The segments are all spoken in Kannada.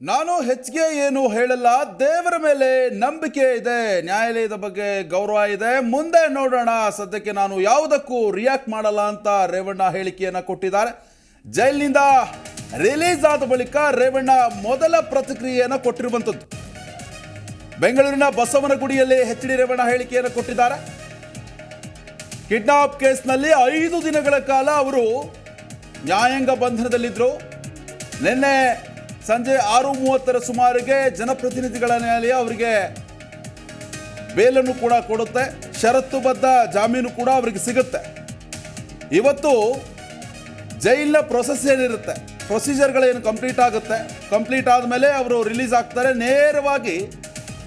ನಾನು ಹೆಚ್ಚಿಗೆ ಏನು ಹೇಳಲ್ಲ, ದೇವರ ಮೇಲೆ ನಂಬಿಕೆ ಇದೆ. ನ್ಯಾಯಾಲಯದ ಬಗ್ಗೆ ಗೌರವ ಇದೆ. ಮುಂದೆ ನೋಡೋಣ. ಸದ್ಯಕ್ಕೆ ನಾನು ಯಾವುದಕ್ಕೂ ರಿಯಾಕ್ಟ್ ಮಾಡಲ್ಲ ಅಂತ ರೇವಣ್ಣ ಹೇಳಿಕೆಯನ್ನು ಕೊಟ್ಟಿದ್ದಾರೆ. ಜೈಲಿನಿಂದ ರಿಲೀಸ್ ಆದ ಬಳಿಕ ರೇವಣ್ಣ ಮೊದಲ ಪ್ರತಿಕ್ರಿಯೆಯನ್ನು ಕೊಟ್ಟಿರುವಂಥದ್ದು. ಬೆಂಗಳೂರಿನ ಬಸವನಗುಡಿಯಲ್ಲಿ ಎಚ್ ಡಿ ರೇವಣ್ಣ ಹೇಳಿಕೆಯನ್ನು ಕೊಟ್ಟಿದ್ದಾರೆ. ಕಿಡ್ನಾಪ್ ಕೇಸ್ನಲ್ಲಿ ಐದು ದಿನಗಳ ಕಾಲ ಅವರು ನ್ಯಾಯಾಂಗ ಬಂಧನದಲ್ಲಿದ್ದರು ನಿನ್ನೆ ಸಂಜೆ ಆರು ಮೂವತ್ತರ ಸುಮಾರಿಗೆ ಜನಪ್ರತಿನಿಧಿಗಳ ನ್ಯಾಯಾಲಯ ಅವರಿಗೆ ಬೇಲನ್ನು ಕೂಡ ಕೊಡುತ್ತೆ. ಷರತ್ತುಬದ್ಧ ಜಾಮೀನು ಕೂಡ ಅವರಿಗೆ ಸಿಗುತ್ತೆ. ಇವತ್ತು ಜೈಲಿನ ಪ್ರೊಸೆಸ್ ಏನಿರುತ್ತೆ? ಪ್ರೊಸೀಜರ್ಗಳೇನು ಕಂಪ್ಲೀಟ್ ಆಗುತ್ತೆ? ಕಂಪ್ಲೀಟ್ ಆದಮೇಲೆ ಅವರು ರಿಲೀಸ್ ಆಗ್ತಾರೆ. ನೇರವಾಗಿ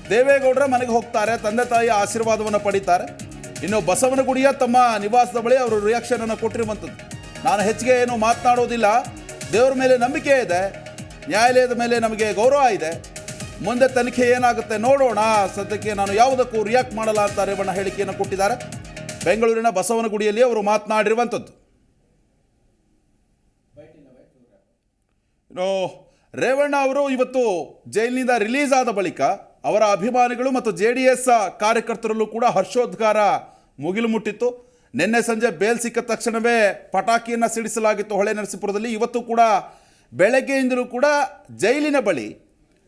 ದೇವೇಗೌಡರ ಮನೆಗೆ ಹೋಗ್ತಾರೆ. ತಂದೆ ತಾಯಿಯ ಆಶೀರ್ವಾದವನ್ನು ಪಡೀತಾರೆ. ಇನ್ನು ಬಸವನಗುಡಿಯ ತಮ್ಮ ನಿವಾಸದ ಬಳಿ ಅವರು ರಿಯಾಕ್ಷನ್ ಅನ್ನು ಕೊಟ್ಟಿರುವಂಥದ್ದು. ನಾನು ಹೆಚ್ಚಿಗೆ ಏನು ಮಾತನಾಡೋದಿಲ್ಲ. ದೇವರ ಮೇಲೆ ನಂಬಿಕೆ ಇದೆ. ನ್ಯಾಯಾಲಯದ ಮೇಲೆ ನಮಗೆ ಗೌರವ ಇದೆ. ಮುಂದೆ ತನಿಖೆ ಏನಾಗುತ್ತೆ ನೋಡೋಣ. ಸದ್ಯಕ್ಕೆ ನಾನು ಯಾವುದಕ್ಕೂ ರಿಯಾಕ್ಟ್ ಮಾಡಲ್ಲ ಅಂತ ರೇವಣ್ಣ ಹೇಳಿಕೆಯನ್ನು ಕೊಟ್ಟಿದ್ದಾರೆ. ಬೆಂಗಳೂರಿನ ಬಸವನಗುಡಿಯಲ್ಲಿ ಅವರು ಮಾತನಾಡಿರುವಂಥದ್ದು. ಇನ್ನು ರೇವಣ್ಣ ಅವರು ಇವತ್ತು ಜೈಲಿನಿಂದ ರಿಲೀಸ್ ಆದ ಬಳಿಕ ಅವರ ಅಭಿಮಾನಿಗಳು ಮತ್ತು ಜೆ ಡಿ ಎಸ್ ಕಾರ್ಯಕರ್ತರಲ್ಲೂ ಕೂಡ ಹರ್ಷೋದ್ಗಾರ ಮುಗಿಲು ಮುಟ್ಟಿತ್ತು. ನಿನ್ನೆ ಸಂಜೆ ಬೇಲ್ ಸಿಕ್ಕ ತಕ್ಷಣವೇ ಪಟಾಕಿಯನ್ನು ಸಿಡಿಸಲಾಗಿತ್ತು. ಹೊಳೆ ನರಸೀಪುರದಲ್ಲಿ ಇವತ್ತು ಕೂಡ ಬೆಳಗ್ಗೆಯಿಂದಲೂ ಕೂಡ ಜೈಲಿನ ಬಳಿ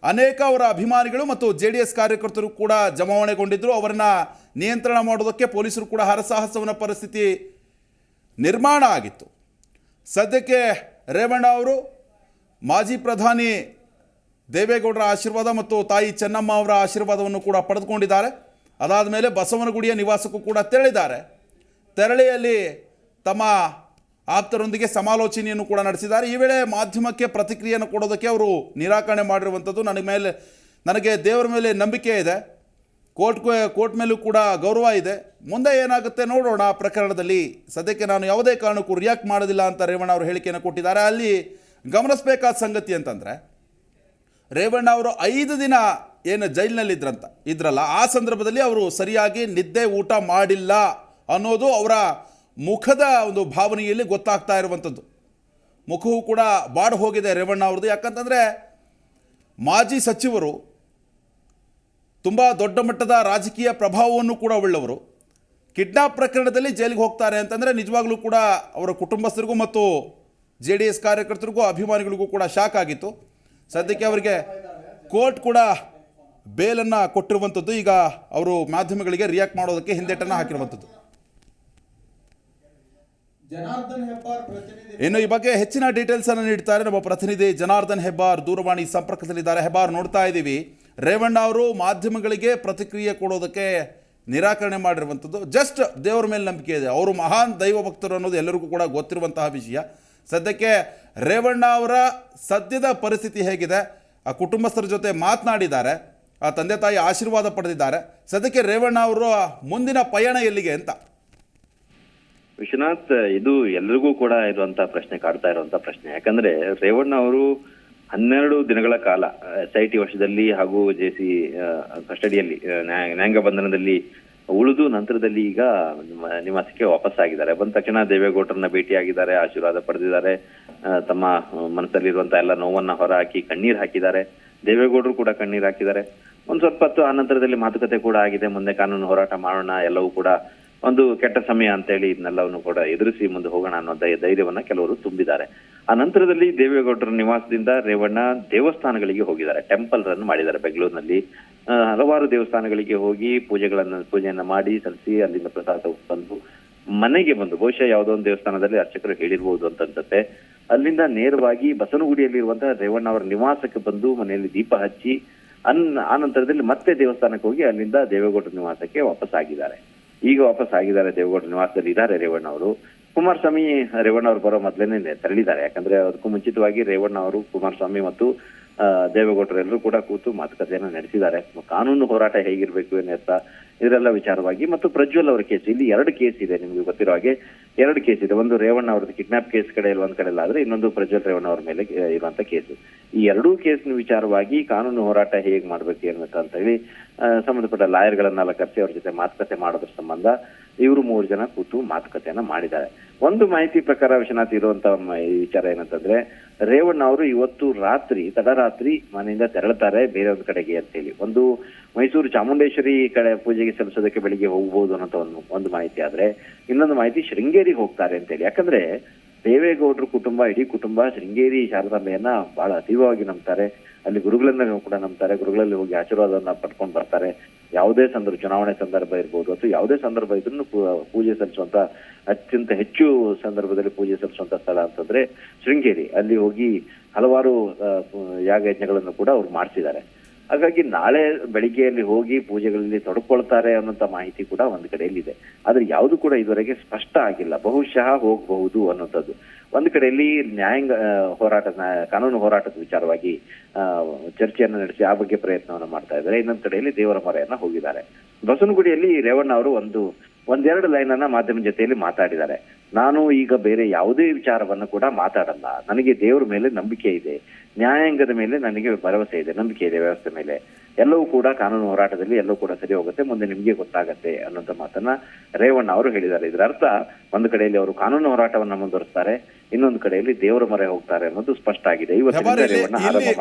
ಅನೇಕ ಅವರ ಅಭಿಮಾನಿಗಳು ಮತ್ತು ಜೆ ಡಿ ಎಸ್ ಕಾರ್ಯಕರ್ತರು ಕೂಡ ಜಮಾವಣೆಗೊಂಡಿದ್ದರು ಅವರನ್ನು ನಿಯಂತ್ರಣ ಮಾಡೋದಕ್ಕೆ ಪೊಲೀಸರು ಕೂಡ ಹರಸಾಹಸವನ ಪರಿಸ್ಥಿತಿ ನಿರ್ಮಾಣ ಆಗಿತ್ತು. ಸದ್ಯಕ್ಕೆ ರೇವಣ್ಣ ಅವರು, ಮಾಜಿ ಪ್ರಧಾನಿ ದೇವೇಗೌಡರ ಆಶೀರ್ವಾದ ಮತ್ತು ತಾಯಿ ಚೆನ್ನಮ್ಮ ಅವರ ಆಶೀರ್ವಾದವನ್ನು ಕೂಡ ಪಡೆದುಕೊಂಡಿದ್ದಾರೆ. ಅದಾದ ಮೇಲೆ ಬಸವನಗುಡಿಯ ನಿವಾಸಕ್ಕೂ ಕೂಡ ತೆರಳಿದ್ದಾರೆ. ತೆರಳಿಯಲ್ಲಿ ತಮ್ಮ ಆಪ್ತರೊಂದಿಗೆ ಸಮಾಲೋಚನೆಯನ್ನು ಕೂಡ ನಡೆಸಿದ್ದಾರೆ. ಈ ವೇಳೆ ಮಾಧ್ಯಮಕ್ಕೆ ಪ್ರತಿಕ್ರಿಯೆಯನ್ನು ಕೊಡೋದಕ್ಕೆ ಅವರು ನಿರಾಕರಣೆ ಮಾಡಿರುವಂಥದ್ದು ನನಗೆ ಮೇಲೆ, ನನಗೆ ದೇವರ ಮೇಲೆ ನಂಬಿಕೆ ಇದೆ. ಕೋರ್ಟ್ ಕೋರ್ಟ್ ಮೇಲೂ ಕೂಡ ಗೌರವ ಇದೆ. ಮುಂದೆ ಏನಾಗುತ್ತೆ ನೋಡೋಣ ಆ ಪ್ರಕರಣದಲ್ಲಿ. ಸದ್ಯಕ್ಕೆ ನಾನು ಯಾವುದೇ ಕಾರಣಕ್ಕೂ ರಿಯಾಕ್ಟ್ ಮಾಡೋದಿಲ್ಲ ಅಂತ ರೇವಣ್ಣ ಅವರು ಹೇಳಿಕೆಯನ್ನು ಕೊಟ್ಟಿದ್ದಾರೆ. ಅಲ್ಲಿ ಗಮನಿಸಬೇಕಾದ ಸಂಗತಿ ಅಂತಂದರೆ, ರೇವಣ್ಣ ಅವರು ಐದು ದಿನ ಏನು ಜೈಲಿನಲ್ಲಿದ್ರಂತ ಇದ್ರಲ್ಲ, ಆ ಸಂದರ್ಭದಲ್ಲಿ ಅವರು ಸರಿಯಾಗಿ ನಿದ್ದೆ ಊಟ ಮಾಡಿಲ್ಲ ಅನ್ನೋದು ಅವರ ಮುಖದ ಒಂದು ಭಾವನೆಯಲ್ಲಿ ಗೊತ್ತಾಗ್ತಾ ಇರುವಂಥದ್ದು. ಮುಖವು ಕೂಡ ಬಾಡ್ ಹೋಗಿದೆ ರೇವಣ್ಣ ಅವ್ರದ್ದು. ಯಾಕಂತಂದರೆ ಮಾಜಿ ಸಚಿವರು ತುಂಬ ದೊಡ್ಡ ಮಟ್ಟದ ರಾಜಕೀಯ ಪ್ರಭಾವವನ್ನು ಕೂಡ ಉಳ್ಳವರು. ಕಿಡ್ನಾಪ್ ಪ್ರಕರಣದಲ್ಲಿ ಜೈಲಿಗೆ ಹೋಗ್ತಾರೆ ಅಂತಂದರೆ ನಿಜವಾಗ್ಲೂ ಕೂಡ ಅವರ ಕುಟುಂಬಸ್ಥರಿಗೂ ಮತ್ತು ಜೆ ಡಿ ಎಸ್ ಕಾರ್ಯಕರ್ತರಿಗೂ, ಅಭಿಮಾನಿಗಳಿಗೂ ಕೂಡ ಶಾಕ್ ಆಗಿತ್ತು. ಸದ್ಯಕ್ಕೆ ಅವರಿಗೆ ಕೋರ್ಟ್ ಕೂಡ ಬೇಲನ್ನು ಕೊಟ್ಟಿರುವಂಥದ್ದು. ಈಗ ಅವರು ಮಾಧ್ಯಮಗಳಿಗೆ ರಿಯಾಕ್ಟ್ ಮಾಡೋದಕ್ಕೆ ಹಿಂದೇಟನ್ನು ಹಾಕಿರುವಂಥದ್ದು. ಇನ್ನು ಈ ಬಗ್ಗೆ ಹೆಚ್ಚಿನ ಡೀಟೇಲ್ಸ್ ಅನ್ನು ನೀಡ್ತಾರೆ ನಮ್ಮ ಪ್ರತಿನಿಧಿ ಜನಾರ್ದನ್ ಹೆಬ್ಬಾರ್ ದೂರವಾಣಿ ಸಂಪರ್ಕದಲ್ಲಿದ್ದಾರೆ. ಹೆಬ್ಬಾರ್ ನೋಡ್ತಾ ಇದ್ದೀವಿ. ರೇವಣ್ಣ ಅವರು ಮಾಧ್ಯಮಗಳಿಗೆ ಪ್ರತಿಕ್ರಿಯೆ ಕೊಡೋದಕ್ಕೆ ನಿರಾಕರಣೆ ಮಾಡಿರುವಂಥದ್ದು ಜಸ್ಟ್ ದೇವರ ಮೇಲೆ ನಂಬಿಕೆ ಇದೆ. ಅವರು ಮಹಾನ್ ದೈವ ಭಕ್ತರು ಅನ್ನೋದು ಎಲ್ಲರಿಗೂ ಕೂಡ ಗೊತ್ತಿರುವಂತಹ ವಿಷಯ. ಸದ್ಯಕ್ಕೆ ರೇವಣ್ಣ ಅವರ ಸದ್ಯದ ಪರಿಸ್ಥಿತಿ ಹೇಗಿದೆ? ಆ ಕುಟುಂಬಸ್ಥರ ಜೊತೆ ಮಾತನಾಡಿದ್ದಾರೆ. ಆ ತಂದೆ ತಾಯಿ ಆಶೀರ್ವಾದ ಪಡೆದಿದ್ದಾರೆ. ಸದ್ಯಕ್ಕೆ ರೇವಣ್ಣ ಅವರು ಮುಂದಿನ ಪಯಣ ಎಲ್ಲಿಗೆ ಅಂತ. ವಿಶ್ವನಾಥ್, ಇದು ಎಲ್ರಿಗೂ ಕೂಡ ಇರುವಂತ ಪ್ರಶ್ನೆ, ಕಾಡ್ತಾ ಇರುವಂತ ಪ್ರಶ್ನೆ. ಯಾಕಂದ್ರೆ ರೇವಣ್ಣ ಅವರು ಹನ್ನೆರಡು ದಿನಗಳ ಕಾಲ ಎಸ್ ಐ ಟಿ ವರ್ಷದಲ್ಲಿ ಹಾಗೂ ಜೆ ಸಿ ಕಸ್ಟಡಿಯಲ್ಲಿ ನ್ಯಾಯಾಂಗ ಬಂಧನದಲ್ಲಿ ಉಳಿದು ನಂತರದಲ್ಲಿ ಈಗ ನಿವಾಸಕ್ಕೆ ವಾಪಸ್ ಆಗಿದ್ದಾರೆ. ಬಂದ ತಕ್ಷಣ ದೇವೇಗೌಡರನ್ನ ಭೇಟಿಯಾಗಿದ್ದಾರೆ, ಆಶೀರ್ವಾದ ಪಡೆದಿದ್ದಾರೆ. ತಮ್ಮ ಮನಸ್ಸಲ್ಲಿರುವಂತಹ ಮನಸ್ಸಲ್ಲಿರುವಂತ ಎಲ್ಲ ನೋವನ್ನ ಹೊರ ಹಾಕಿ ಕಣ್ಣೀರ್ ಹಾಕಿದ್ದಾರೆ. ದೇವೇಗೌಡರು ಕೂಡ ಕಣ್ಣೀರ್ ಹಾಕಿದ್ದಾರೆ. ಒಂದ್ ಸ್ವಲ್ಪ ಹೊತ್ತು ಆ ನಂತರದಲ್ಲಿ ಮಾತುಕತೆ ಕೂಡ ಆಗಿದೆ. ಮುಂದೆ ಕಾನೂನು ಹೋರಾಟ ಮಾಡೋಣ, ಎಲ್ಲವೂ ಕೂಡ ಒಂದು ಕೆಟ್ಟ ಸಮಯ ಅಂತೇಳಿ ಇದನ್ನೆಲ್ಲವನ್ನು ಕೂಡ ಎದುರಿಸಿ ಮುಂದೆ ಹೋಗೋಣ ಅನ್ನೋ ಧೈರ್ಯವನ್ನ ಕೆಲವರು ತುಂಬಿದ್ದಾರೆ. ಆ ನಂತರದಲ್ಲಿ ದೇವೇಗೌಡರ ನಿವಾಸದಿಂದ ರೇವಣ್ಣ ದೇವಸ್ಥಾನಗಳಿಗೆ ಹೋಗಿದ್ದಾರೆ. ಟೆಂಪಲ್ ರನ್ ಮಾಡಿದ್ದಾರೆ ಬೆಂಗಳೂರಿನಲ್ಲಿ. ಹಲವಾರು ದೇವಸ್ಥಾನಗಳಿಗೆ ಹೋಗಿ ಪೂಜೆಗಳನ್ನ, ಪೂಜೆಯನ್ನ ಮಾಡಿ ಸಲ್ಲಿಸಿ ಅಲ್ಲಿಂದ ಪ್ರಸಾದ ಬಂದು ಮನೆಗೆ ಬಂದು, ಬಹುಶಃ ಯಾವುದೋ ಒಂದು ದೇವಸ್ಥಾನದಲ್ಲಿ ಅರ್ಚಕರು ಹೇಳಿರ್ಬೋದು ಅಂತ ಅನ್ಸುತ್ತೆ ಅಲ್ಲಿಂದ ನೇರವಾಗಿ ಬಸವನಗುಡಿಯಲ್ಲಿರುವಂತಹ ರೇವಣ್ಣ ಅವರ ನಿವಾಸಕ್ಕೆ ಬಂದು ಮನೆಯಲ್ಲಿ ದೀಪ ಹಚ್ಚಿ, ಅನ್, ಆ ನಂತರದಲ್ಲಿ ಮತ್ತೆ ದೇವಸ್ಥಾನಕ್ಕೆ ಹೋಗಿ ಅಲ್ಲಿಂದ ದೇವೇಗೌಡರ ನಿವಾಸಕ್ಕೆ ವಾಪಸ್ ಆಗಿದ್ದಾರೆ ಈಗ ವಾಪಸ್ ಆಗಿದ್ದಾರೆ ದೇವೇಗೌಡ ನಿವಾಸದಲ್ಲಿ ಇದ್ದಾರೆ ರೇವಣ್ಣ ಅವರು. ಕುಮಾರಸ್ವಾಮಿ ರೇವಣ್ಣ ಅವರು ಬರೋ ಮೊದಲೇನೆ ತೆರಳಿದ್ದಾರೆ. ಯಾಕಂದ್ರೆ ಅದಕ್ಕೂ ಮುಂಚಿತವಾಗಿ ರೇವಣ್ಣ ಅವರು, ಕುಮಾರಸ್ವಾಮಿ ಮತ್ತು ಆ, ದೇವೇಗೌಡರೆಲ್ಲರೂ ಕೂಡ ಕೂತು ಮಾತುಕತೆಯನ್ನು ನಡೆಸಿದ್ದಾರೆ. ಕಾನೂನು ಹೋರಾಟ ಹೇಗಿರಬೇಕು ಎನ್ನುತ್ತಾ ಇದರೆಲ್ಲ ವಿಚಾರವಾಗಿ ಮತ್ತು ಪ್ರಜ್ವಲ್ ಅವರ ಕೇಸ್ ಇಲ್ಲಿ ಎರಡು ಕೇಸ್ ಇದೆ ನಿಮಗೆ ಗೊತ್ತಿರೋ ಹಾಗೆ. ಎರಡು ಕೇಸ್ ಇದೆ. ಒಂದು ರೇವಣ್ಣ ಅವರದ್ದು ಕಿಡ್ನಾಪ್ ಕೇಸ್ ಕಡೆ ಒಂದ್ ಕಡೆ ಆದ್ರೆ ಇನ್ನೊಂದು ಪ್ರಜ್ವಲ್ ರೇವಣ್ಣ ಅವರ ಮೇಲೆ ಇರುವಂತ ಕೇಸು. ಈ ಎರಡೂ ಕೇಸ್ನ ವಿಚಾರವಾಗಿ ಕಾನೂನು ಹೋರಾಟ ಹೇಗೆ ಮಾಡ್ಬೇಕು ಅಂತ ಹೇಳಿ ಸಂಬಂಧಪಟ್ಟ ಲಾಯರ್ಗಳನ್ನೆಲ್ಲ ಕರೆಸಿ ಅವ್ರ ಜೊತೆ ಮಾತುಕತೆ ಮಾಡೋದ್ರ ಸಂಬಂಧ ಇವರು ಮೂರು ಜನ ಕೂತು ಮಾತುಕತೆಯನ್ನ ಮಾಡಿದ್ದಾರೆ. ಒಂದು ಮಾಹಿತಿ ಪ್ರಕಾರ ವಿಶ್ವನಾಥ್, ಇರುವಂತ ವಿಚಾರ ಏನಂತಂದ್ರೆ, ರೇವಣ್ಣ ಅವರು ಇವತ್ತು ರಾತ್ರಿ, ತಡರಾತ್ರಿ ಮನೆಯಿಂದ ತೆರಳುತ್ತಾರೆ ಬೇರೆ ಒಂದು ಕಡೆಗೆ ಅಂತ ಹೇಳಿ ಒಂದು ಮೈಸೂರು ಚಾಮುಂಡೇಶ್ವರಿ ಕಡೆ ಪೂಜೆಗೆ ಸಲ್ಲಿಸೋದಕ್ಕೆ ಬೆಳಿಗ್ಗೆ ಹೋಗ್ಬೋದು ಅನ್ನೋ ಒಂದು ಒಂದು ಮಾಹಿತಿ ಆದ್ರೆ, ಇನ್ನೊಂದು ಮಾಹಿತಿ ಶೃಂಗೇರಿಗೆ ಹೋಗ್ತಾರೆ ಅಂತ ಹೇಳಿ ಯಾಕಂದ್ರೆ ದೇವೇಗೌಡರ ಕುಟುಂಬ, ಇಡೀ ಕುಟುಂಬ ಶೃಂಗೇರಿ ಶಾರದಾಂಬೆಯನ್ನ ಬಹಳ ಅತೀವವಾಗಿ ನಂಬ್ತಾರೆ. ಅಲ್ಲಿ ಗುರುಗಳನ್ನ ಕೂಡ ನಂಬ್ತಾರೆ. ಗುರುಗಳಲ್ಲಿ ಹೋಗಿ ಆಶೀರ್ವಾದವನ್ನ ಪಡ್ಕೊಂಡು ಬರ್ತಾರೆ. ಯಾವುದೇ ಸಂದರ್ಭ, ಚುನಾವಣೆ ಸಂದರ್ಭ ಇರ್ಬೋದು ಅಥವಾ ಯಾವುದೇ ಸಂದರ್ಭ ಇದ್ರೂ ಪೂಜೆ ಸಲ್ಲಿಸುವಂತ ಅತ್ಯಂತ ಹೆಚ್ಚು ಸಂದರ್ಭದಲ್ಲಿ ಪೂಜೆ ಸಲ್ಲಿಸುವಂತ ಸ್ಥಳ ಅಂತಂದ್ರೆ ಶೃಂಗೇರಿ. ಅಲ್ಲಿ ಹೋಗಿ ಹಲವಾರು ಯಾಗ ಯಜ್ಞಗಳನ್ನು ಕೂಡ ಅವ್ರು ಮಾಡಿಸಿದ್ದಾರೆ. ಹಾಗಾಗಿ ನಾಳೆ ಬೆಳಿಗ್ಗೆಯಲ್ಲಿ ಹೋಗಿ ಪೂಜೆಗಳಲ್ಲಿ ತೊಡ್ಕೊಳ್ತಾರೆ ಅನ್ನೋಂಥ ಮಾಹಿತಿ ಕೂಡ ಒಂದ್ ಕಡೆಯಲ್ಲಿದೆ. ಆದರೆ ಯಾವುದು ಕೂಡ ಇದುವರೆಗೆ ಸ್ಪಷ್ಟ ಆಗಿಲ್ಲ. ಬಹುಶಃ ಹೋಗಬಹುದು ಅನ್ನೋಂಥದ್ದು ಒಂದು ಕಡೆಯಲ್ಲಿ ನ್ಯಾಯಾಂಗ ಆ, ಹೋರಾಟ ಕಾನೂನು ಹೋರಾಟದ ವಿಚಾರವಾಗಿ ಚರ್ಚೆಯನ್ನು ನಡೆಸಿ ಆ ಬಗ್ಗೆ ಪ್ರಯತ್ನವನ್ನು ಮಾಡ್ತಾ ಇದ್ದಾರೆ. ಇನ್ನೊಂದು ಕಡೆಯಲ್ಲಿ ದೇವರ ಮರೆಯನ್ನ ಹೋಗಿದ್ದಾರೆ. ಬಸವನಗುಡಿಯಲ್ಲಿ ರೇವಣ್ಣ ಅವರು ಒಂದು ಒಂದೆರಡು ಲೈನ್ ಅನ್ನ ಮಾಧ್ಯಮ ಜೊತೆಯಲ್ಲಿ ಮಾತಾಡಿದ್ದಾರೆ. ನಾನು ಈಗ ಬೇರೆ ಯಾವುದೇ ವಿಚಾರವನ್ನು ಕೂಡ ಮಾತಾಡಲ್ಲ. ನನಗೆ ದೇವರ ಮೇಲೆ ನಂಬಿಕೆ ಇದೆ. ನ್ಯಾಯಾಂಗದ ಮೇಲೆ ನನಗೆ ಭರವಸೆ ಇದೆ ನಂಬಿಕೆ ಇದೆ ವ್ಯವಸ್ಥೆ ಮೇಲೆ. ಎಲ್ಲವೂ ಕೂಡ ಕಾನೂನು ಹೋರಾಟದಲ್ಲಿ ಎಲ್ಲವೂ ಕೂಡ ಸರಿ ಹೋಗುತ್ತೆ. ಮುಂದೆ ನಿಮಗೆ ಗೊತ್ತಾಗತ್ತೆ ಅನ್ನೋಂಥ ಮಾತನ್ನ ರೇವಣ್ಣ ಅವರು ಹೇಳಿದ್ದಾರೆ. ಇದರ ಅರ್ಥ ಒಂದು ಕಡೆಯಲ್ಲಿ ಅವರು ಕಾನೂನು ಹೋರಾಟವನ್ನ ಮುಂದುವರಿಸ್ತಾರೆ ಇನ್ನೊಂದು ಕಡೆಯಲ್ಲಿ ದೇವರ ಮೊರೆ ಹೋಗ್ತಾರೆ ಅನ್ನೋದು ಸ್ಪಷ್ಟ ಆಗಿದೆ.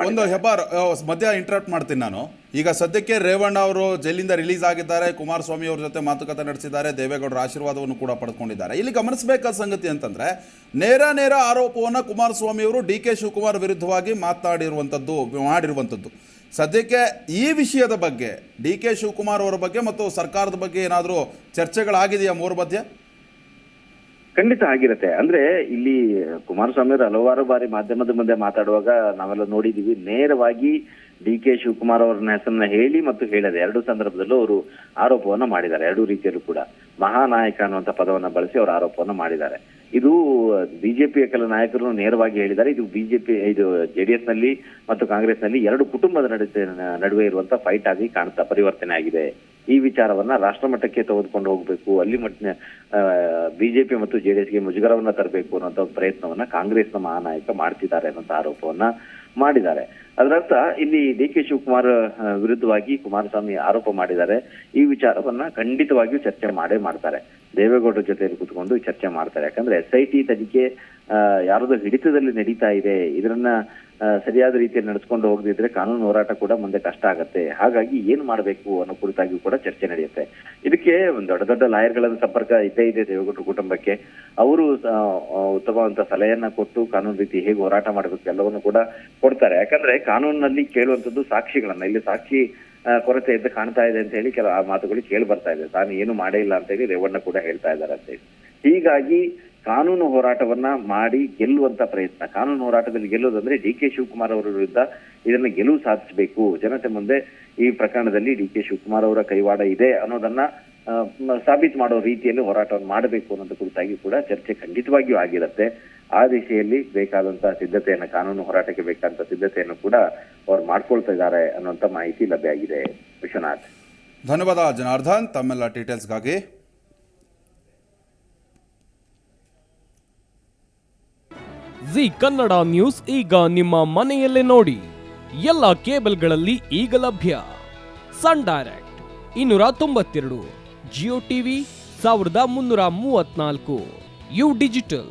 ಒಂದು. ಹೆಬ್ಬಾರ್ ಮಧ್ಯ ಇಂಟ್ರಾಕ್ಟ್ ಮಾಡ್ತೀನಿ ನಾನು. ಈಗ ಸದ್ಯಕ್ಕೆ ರೇವಣ್ಣ ಅವರು ಜೈಲಿಂದ ರಿಲೀಸ್ ಆಗಿದ್ದಾರೆ. ಕುಮಾರಸ್ವಾಮಿ ಅವ್ರ ಜೊತೆ ಮಾತುಕತೆ ನಡೆಸಿದ್ದಾರೆ. ದೇವೇಗೌಡರ ಆಶೀರ್ವಾದವನ್ನು ಕೂಡ ಪಡ್ಕೊಂಡಿದ್ದಾರೆ. ಇಲ್ಲಿ ಗಮನಿಸಬೇಕಾದ ಸಂಗತಿ ಅಂತಂದ್ರೆ ನೇರ ನೇರ ಆರೋಪವನ್ನು ಕುಮಾರಸ್ವಾಮಿಯವರು ಡಿ ಕೆ ಶಿವಕುಮಾರ್ ವಿರುದ್ಧವಾಗಿ ಮಾತಾಡಿರುವಂಥದ್ದು, ಮಾಡಿರುವಂಥದ್ದು. ಸದ್ಯಕ್ಕೆ ಈ ವಿಷಯದ ಬಗ್ಗೆ, ಡಿ ಕೆ ಶಿವಕುಮಾರ್ ಅವರ ಬಗ್ಗೆ ಮತ್ತು ಸರ್ಕಾರದ ಬಗ್ಗೆ ಏನಾದರೂ ಚರ್ಚೆಗಳಾಗಿದೆಯಾ ಮೂರು ಮಧ್ಯ? ಖಂಡಿತ ಆಗಿರುತ್ತೆ. ಅಂದ್ರೆ ಇಲ್ಲಿ ಕುಮಾರಸ್ವಾಮಿ ಅವರು ಹಲವಾರು ಬಾರಿ ಮಾಧ್ಯಮದ ಮುಂದೆ ಮಾತಾಡುವಾಗ ನಾವೆಲ್ಲ ನೋಡಿದೀವಿ, ನೇರವಾಗಿ ಡಿ ಕೆ ಶಿವಕುಮಾರ್ ಅವರ ಹೆಸರನ್ನ ಹೇಳಿ ಮತ್ತು ಹೇಳದೆ ಎರಡು ಸಂದರ್ಭದಲ್ಲೂ ಅವರು ಆರೋಪವನ್ನ ಮಾಡಿದ್ದಾರೆ. ಎರಡು ರೀತಿಯಲ್ಲೂ ಕೂಡ ಮಹಾನಾಯಕ ಅನ್ನುವಂತ ಪದವನ್ನ ಬಳಸಿ ಅವರು ಆರೋಪವನ್ನ ಮಾಡಿದ್ದಾರೆ. ಇದು ಬಿಜೆಪಿಯ ಕೆಲ ನಾಯಕರು ನೇರವಾಗಿ ಹೇಳಿದ್ದಾರೆ. ಇದು ಬಿಜೆಪಿ, ಇದು ಜೆಡಿಎಸ್ನಲ್ಲಿ ಮತ್ತು ಕಾಂಗ್ರೆಸ್ನಲ್ಲಿ ಎರಡು ಕುಟುಂಬದ ನಡುವೆ ನಡುವೆ ಇರುವಂತ ಫೈಟ್ ಆಗಿ ಕಾಣ್ತಾ ಪರಿವರ್ತನೆ ಆಗಿದೆ. ಈ ವಿಚಾರವನ್ನ ರಾಷ್ಟ್ರ ಮಟ್ಟಕ್ಕೆ ತೆಗೆದುಕೊಂಡು ಹೋಗಬೇಕು. ಅಲ್ಲಿ ಮಟ್ಟ ಬಿಜೆಪಿ ಮತ್ತು ಜೆಡಿಎಸ್ಗೆ ಮುಜುಗರವನ್ನ ತರಬೇಕು ಅನ್ನೋಂಥ ಒಂದು ಪ್ರಯತ್ನವನ್ನ ಕಾಂಗ್ರೆಸ್ನ ಮಹಾನಾಯಕ ಮಾಡ್ತಿದ್ದಾರೆ ಅನ್ನೋಂತ ಆರೋಪವನ್ನ ಮಾಡಿದ್ದಾರೆ. ಅದರರ್ಥ, ಇಲ್ಲಿ ಡಿ ಕೆ ಶಿವಕುಮಾರ್ ವಿರುದ್ಧವಾಗಿ ಕುಮಾರಸ್ವಾಮಿ ಆರೋಪ ಮಾಡಿದ್ದಾರೆ. ಈ ವಿಚಾರವನ್ನ ಖಂಡಿತವಾಗಿಯೂ ಚರ್ಚೆ ಮಾಡೇ ಮಾಡ್ತಾರೆ. ದೇವೇಗೌಡರ ಜೊತೆಯಲ್ಲಿ ಕುತ್ಕೊಂಡು ಚರ್ಚೆ ಮಾಡ್ತಾರೆ. ಯಾಕಂದ್ರೆ ಎಸ್ ಐ ಟಿ ತನಿಖೆ ಯಾರದೋ ಹಿಡಿತದಲ್ಲಿ ನಡೀತಾ ಇದೆ. ಇದರನ್ನ ಸರಿಯಾದ ರೀತಿಯಲ್ಲಿ ನಡೆಸ್ಕೊಂಡು ಹೋಗದಿದ್ರೆ ಕಾನೂನು ಹೋರಾಟ ಕೂಡ ಮುಂದೆ ಕಷ್ಟ ಆಗುತ್ತೆ. ಹಾಗಾಗಿ ಏನ್ ಮಾಡಬೇಕು ಅನ್ನೋ ಕುರಿತಾಗಿಯೂ ಕೂಡ ಚರ್ಚೆ ನಡೆಯುತ್ತೆ. ಇದಕ್ಕೆ ಒಂದು ದೊಡ್ಡ ದೊಡ್ಡ ಲಾಯರ್ಗಳ ಸಂಪರ್ಕ ಇದ್ದೇ ಇದೆ ದೇವೇಗೌಡರ ಕುಟುಂಬಕ್ಕೆ. ಅವರು ಉತ್ತಮವಾದಂತ ಸಲಹೆಯನ್ನ ಕೊಟ್ಟು ಕಾನೂನು ರೀತಿ ಹೇಗೆ ಹೋರಾಟ ಮಾಡಬೇಕು ಎಲ್ಲವನ್ನು ಕೂಡ ಕೊಡ್ತಾರೆ. ಯಾಕಂದ್ರೆ ಕಾನೂನಿನಲ್ಲಿ ಕೇಳುವಂತದ್ದು ಸಾಕ್ಷಿಗಳನ್ನ. ಇಲ್ಲಿ ಸಾಕ್ಷಿ ಕೊರತೆ ಇದ್ದು ಕಾಣ್ತಾ ಇದೆ ಅಂತ ಹೇಳಿ ಕೆಲವು ಆ ಮಾತುಗಳು ಕೇಳಿ ಬರ್ತಾ ಇದೆ. ತಾನು ಏನು ಮಾಡೇ ಇಲ್ಲ ಅಂತ ಹೇಳಿ ರೇವಣ್ಣ ಕೂಡ ಹೇಳ್ತಾ ಇದ್ದಾರೆ ಅಂತ ಹೇಳಿ. ಹೀಗಾಗಿ ಕಾನೂನು ಹೋರಾಟವನ್ನ ಮಾಡಿ ಗೆಲ್ಲುವಂತ ಪ್ರಯತ್ನ. ಕಾನೂನು ಹೋರಾಟದಲ್ಲಿ ಗೆಲ್ಲೋದಂದ್ರೆ ಡಿ ಕೆ ಶಿವಕುಮಾರ್ ಅವರ ವಿರುದ್ಧ ಇದನ್ನ ಗೆಲುವು ಸಾಧಿಸಬೇಕು. ಜನತೆ ಮುಂದೆ ಈ ಪ್ರಕರಣದಲ್ಲಿ ಡಿ ಕೆ ಶಿವಕುಮಾರ್ ಅವರ ಕೈವಾಡ ಇದೆ ಅನ್ನೋದನ್ನ ಸಾಬೀತು ಮಾಡೋ ರೀತಿಯಲ್ಲಿ ಹೋರಾಟವನ್ನು ಮಾಡಬೇಕು ಅನ್ನೋದ ಕುರಿತಾಗಿ ಕೂಡ ಚರ್ಚೆ ಖಂಡಿತವಾಗಿಯೂ ಆಗಿರುತ್ತೆ. ಆ ದಿಶೆಯಲ್ಲಿ ಬೇಕಾದಂತಹ ಸಿದ್ಧತೆಯನ್ನು ಕಾನೂನು ಹೋರಾಟಕ್ಕೆ ಬೇಕಾದಂತ ಸಿದ್ಧತೆಯನ್ನು ಕೂಡ ಅವ್ರು ಮಾಡ್ಕೊಳ್ತಾ ಇದ್ದಾರೆ ಅನ್ನುವಂತ ಮಾಹಿತಿ ಲಭ್ಯ ಆಗಿದೆ. ವಿಶ್ವನಾಥ್. ಧನ್ಯವಾದ ಜನಾರ್ದನ್. ತಮ್ಮೆಲ್ಲ ಡೀಟೇಲ್ಸ್ಗಾಗಿ ಜಿ ಕನ್ನಡ ನ್ಯೂಸ್ ಈಗ ನಿಮ್ಮ ಮನೆಯಲ್ಲೇ ನೋಡಿ. ಎಲ್ಲ ಕೇಬಲ್ಗಳಲ್ಲಿ ಈಗ ಲಭ್ಯ. ಸನ್ ಡೈರೆಕ್ಟ್ ಇನ್ನೂರ ತೊಂಬತ್ತೆರಡು ಜಿಯೋ ಟಿವಿ ಸಾವಿರದ ಮುನ್ನೂರ ಮೂವತ್ನಾಲ್ಕು ಯು ಡಿಜಿಟಲ್.